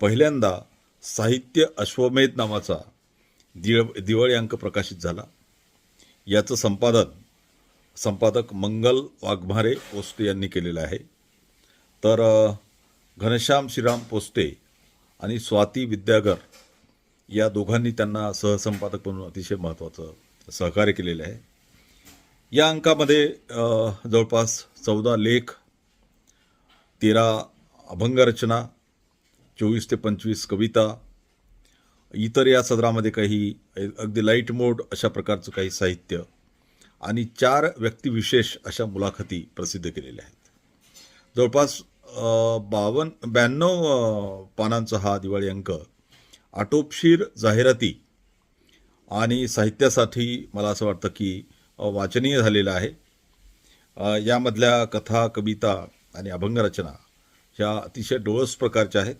पहिल्यांदा साहित्य अश्वमेध नावाचा दिव दिवाळी अंक प्रकाशित झाला. याचं संपादन संपादक मंगल वाघमारे पोस्टे यांनी केलेलं आहे. तर घनश्याम श्रीराम पोस्टे आणि स्वाती विद्यागर या दोघांनी त्यांना सहसंपादक म्हणून अतिशय महत्त्वाचं सहकार्य केलेलं आहे. या अंकामध्ये जवळपास चौदा लेख तेरा अभंगरचना चोवीस ते पंचवीस कविता इतर या सदरामध्ये काही अगदी लाइट मोड अशा प्रकारचं काही साहित्य आणि चार व्यक्तिविशेष अशा मुलाखती प्रसिद्ध केलेल्या आहेत. जवळपास बावन्न ब्याण्णव पानांचा हा दिवाळी अंक आटोपशीर जाहिराती आणि साहित्यासाठी मला असं वाटतं की वाचनीय झालेलं आहे. यामधल्या कथा कविता आणि अभंगरचना ह्या अतिशय डोळस प्रकारच्या आहेत.